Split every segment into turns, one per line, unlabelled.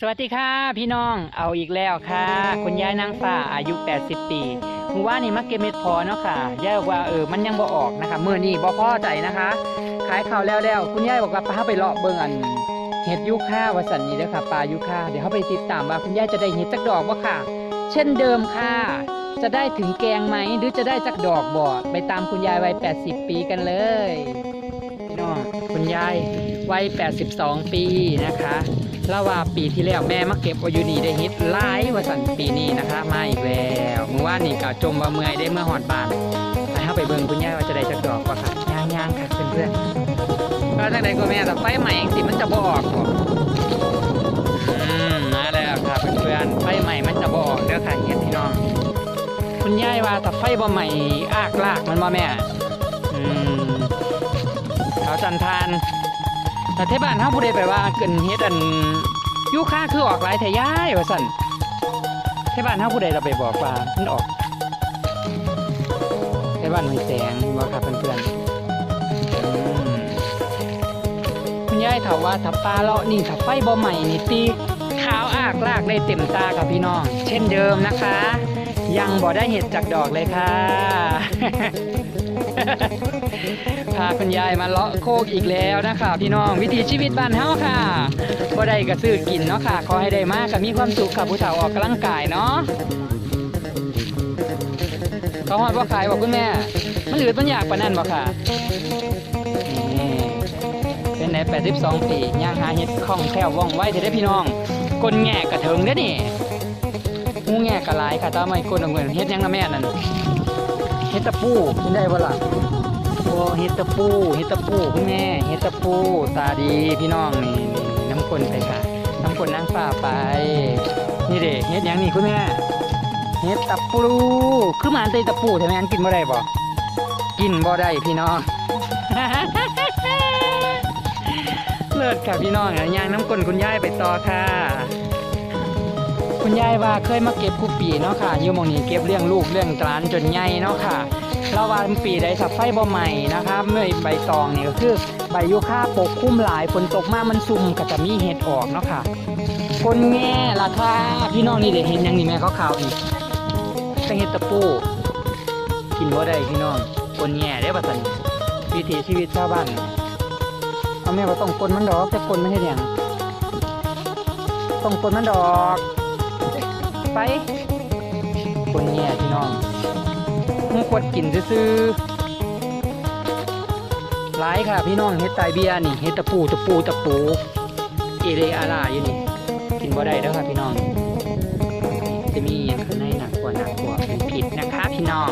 สวัสดีค่ะพี่น้องเอาอีกแล้วค่ะ คุณยายนางฟ้าอายุ 80 ปีเมื่อว่านี่มาเก็บเม็ดพอเนาะค่ะยายบอกว่าเออมันยังบ่ออกนะคะมื่อนี้บ่พอใจนะคะ ขายข้าวแล้วแล้วคุณยายบอกว่าพาไปเลาะเบิ่งอันเห็ดยูคาวสันนี้เด้อค่ะปลายูคาเดี๋ยวเขาไปติดตามว่าคุณยายจะได้เห็ดจักดอกบ่ค่ะ เช่นเดิมค่ะ จะได้ถึงแกงไหมหรือจะได้จักดอกบ่ไปตามคุณยายวัย 80 ปีกันเลยพี่น้องคุณยายวัย 82 ปีนะคะ แล้วว่าปีที่แล้วแม่มาเก็บอายู่นี่ได้ฮ็ดหลายว่าสันปีนี้นะคะมาอีกแล้วเมื่อวานนี่ก็จมว่าเมื่อยได้เมื่อหอดบานไปเข้าไปเบิ่งคุณยายว่าจะได้จักดอกบ่ค่ะย่างๆค่ะเพื่อนๆก็จังไดก็แม่แต่ไฟใหม่เองสิมันจะบออกอืมมาแล้วครับเพื่อนไฟใหม่มันจะบออกเด้อค่ะเฮ็ดพี่น้อง คุณยายว่าถ้าไฟบ่ใหม่อากลากมันบ่แม่อืมเขาจันทาน แต่เทศบ้านเฮาผู้ใดไปว่าเกินเฮ็ดอันยูค่าคือออกหลายแท้ยายว่าซั่นเทศบ้านเฮาผู้ใดเราไปบอกว่ามันออกเทศบ้านห้วยแสงบ่ครับเพื่อนๆอืมคุณยายถามว่าถ้าปลาเลาะนี่ถ้าไฟบ่ใหม่นี่ตีขาวอากลากได้เต็มตากับพี่น้อง เช่นเดิมนะคะ ยังบ่ได้เห็ดจากดอกเลยค่ะ พาคุณยายมาเลาะโคกอีกแล้วนะคะพี่น้องวิถีชีวิตบ้านเฮาค่ะบ่ได้ก็ซื้อกินเนาะค่ะขอให้ได้มากก็มีความสุขค่ะผู้เฒ่าออกกำลังกายเนาะเขาฮอดว่าขายบอกคุณแม่ มันอืดมันอยากปนนั้นบ่ค่ะเป็นไหน82 ปีย่างหาเห็ดคล่องแคล่วว่องไวเด้พี่น้องกลแง่กระเถิงเด้นี่งูแง่กะลายค่ะตาไม่กดเอาเงินเฮ็ดยังนะแม่นั่นเฮ็ดตะปูกินได้บ่ล่ะ เฮ็ดตะปูเฮ็ดตะปูคุณแม่เฮ็ดตะปูตาดีพี่น้องนี่น้ำคนไปค่ะน้ำคนนางฟ้าไป นี่เด้เฮ็ดยังนี่คุณแม่เฮ็ดตะปูคือมาอันเตยตะปูใช่ไมอันกินบ่ได้บ่กินบ่ได้พี่น้องเลิศค่ะพี่น้องอะย่างน้ำกลคุณย่ายไปต่อค่ะ คุณยายว่าเคยมาเก็บคู่ปีเนาะค่ะอยู่มองนี้เก็บเลี้ยงลูกเลี้ยงหลานจนใหญ่เนาะค่ะเราว่าปีใดสับไฟบ่ใหม่นะครับเมื่อใบตองนี่ก็คือใบยูคาปกคุ้มหลายฝนตกมากมันซุ่มก็จะมีเห็ดออกเนาะค่ะคนแง่ราคาพี่น้องนี่เด็เห็นยังนี่แม่เขาข่าวอีกเป็นเห็ดตะปู กินบ่ได้พี่น้องคนแง่ได้ปะสันวิถีชีวิตชาวบ้านเอาแม่ว่าต้องกลนมันดอกแต่กลนไม่ใช่ยังต้องกลนมันดอก ไปคนแง่พี่น้องมูกดกินซื้อๆหลายค่ะพี่น้องเฮ็ดไตเบียนี่เฮ็ดตะปูตะปูตะปูเอเรอาลาอยู่นี่ กินบ่ได้แล้วค่ะพี่น้อง จะมีอย่างข้างในหนักกว่าหนักกว่าเป็นผิดนะคะพี่น้อง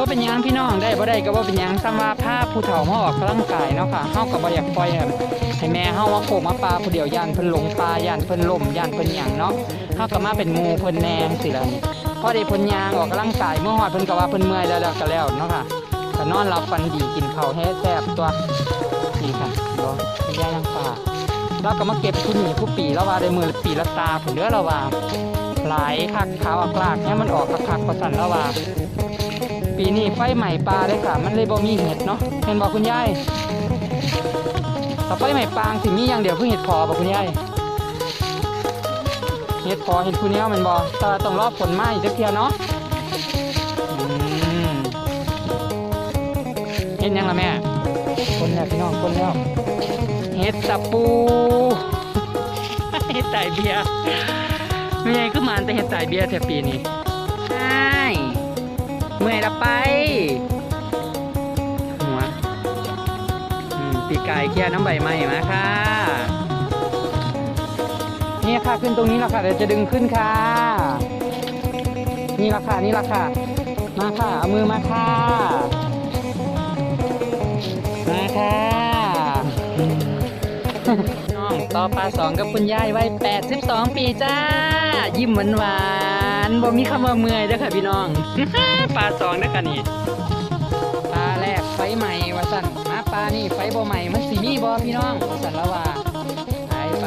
ว่าเป็นยังพี่น้องได้บ่ได้ก็ว่าเป็นยังซ้ำว่าผ้าผู้เฒ่ามาออกกำลังกายเนาะค่ะเฮาก็บ่อยากปล่อยให้ให้แม่เฮามาโขกมาปลาผู้เดียวย่านเพิ่นหลงปลาย่านเพิ่นล่มย่านเพิ่นหยังเนาะเฮาก็มาเป็นหมู่เพิ่นแนงสิล่ะนี่พอได้เพิ่นยางออกกำลังกายเมื่อฮอดเพิ่นก็ว่าเพิ่นเมื่อยแล้วก็แล้วเนาะค่ะก็นอนหลับฝันดีกินข้าวให้แซ่บตัวนี่ค่ะรอคุณยายนางฟ้าเราก็มาเก็บทุนนี่ผู้ปีแล้วว่าได้มือปีละตาผุนเด้อเราว่าหลายคักขาวอักลากเนี่ยมันออกคักๆประสันแล้วว่า ปีนี้ไฟใหม่ปลาเลยค่ะ มันเลยบ่มีเห็ดเนาะเห็นบอกคุณยายถ้าไฟใหม่ปางสิมีอย่างเดียวคือเห็ดพอบอกคุณยายเห็ดพอเห็ดคุณเนี้ยมันบอแต่ต้องรอฝนมาอีกสักเทียเนาะอืมเห็ดยังล่ะแม่คนแล้วพี่น้องคนแล้วเห็ดตะปูเห็ดไตเบียร์ไม่ใช่คือหมันแต่เห็ดไตเบียร์แถวปีนี้ กไก่เคี่ยวน้ำใบไม้มาค่ะ นี่ค่ะขึ้นตรงนี้และค่ะเดี๋ยวจะดึงขึ้นค่ะ นี่ละค่ะนี่ละค่ะ มาค่ะเอามือมาค่ะ มาค่ะน้องต่อปลาสองกับคุณยายไว้82ปีจ้า ยิ้มหวานหวานบ่มีคำว่าเมื่อยเด้อค่ะพี่น้องปลาสองเด้อค่ะนี่าปลานี่ไฟบ่ใหม่มันสิมีบ่พี่น้องสันล้วว่าไปไป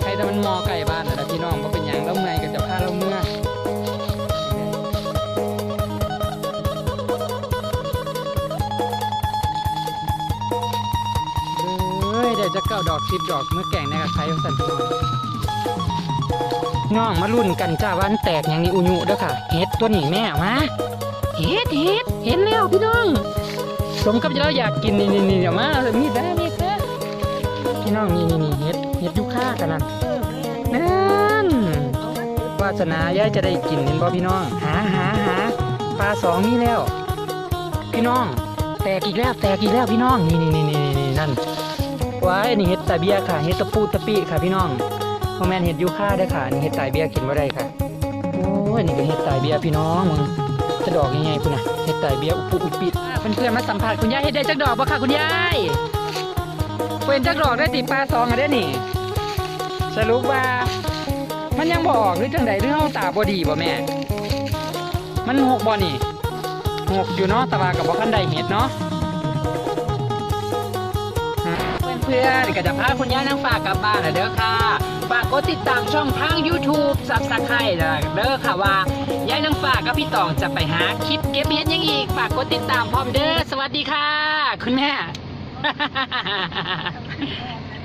ใครแต่มันมอไก่บ้านนั่นแหละพี่น้องบ่เป็นหยังแล้วเมื่อยก็จะพาเราเมื่อเอ้ยเดี๋ยวจะเก้าดอกสิบดอกเมื่อแก่งในกระไคของสันพี่น้องน้องมารุ่นกันจ้าวันแตกอย่างนี้อุญุเด้อค่ะ เฮ็ดตัวนี้แม่มา เฮ็ดเฮ็ดเห็นแล้วพี่น้อง มกับที่เราอยากกินนี่นี่นี่เดี๋ยวมาเอามีดนะมีดนะพี่น้องนี่นี่นี่เฮ็ดเฮ็ดยุค่ากันนั่นนั่นวาสนายายจะได้กินเห็นบ่พี่น้องหาหาหาปลาสองมีแล้ว พี่น้อง แตกอีกแล้วแตกอีกแล้วพี่น้องนี่นี่นี่นี่นี่นั่นว้ายนี่เฮ็ดตาเบียค่ะเฮ็ดตะปูตะปีค่ะพี่น้องพ่อแม่นเฮ็ดยุค่าได้ค่ะนี่เฮ็ดตายเบียกินบ่ได้ค่ะโอ้ยนี่ก็เฮ็ดตายเบียพี่น้องมึงจะดอกยังไงคุณน่ะ เฮ็ดไตเบี้ยอุปุอุปิดเพื่อนๆมาสัมผัสคุณยายเฮ็ดได้จักดอกบ่ค่ะคุณยายเป็นจักดอกได้ติปลาซองอะได้นี่ สรุปว่า มันยังบออกหรือจังใดหรือเฮาตาบ่ดีบ่แม่ มันหกบ่นี่หกอยู่เนาะต่ว่ากับบ่คันได้เฮ็ดเนาะเพื่อนๆก็จะพาคุณย่านางฝากกลับบ้านแล้วเด้อค่ะ ฝากกดติดตามช่องทาง YouTube ซับสไครต์เด้อค่ะว่ายายนางฝากกับพี่ตองจะไปหาคลิปเก็บเฮ็ดยังอีก ฝากกดติดตามพร้อมเด้อสวัสดีค่ะ คุณแม่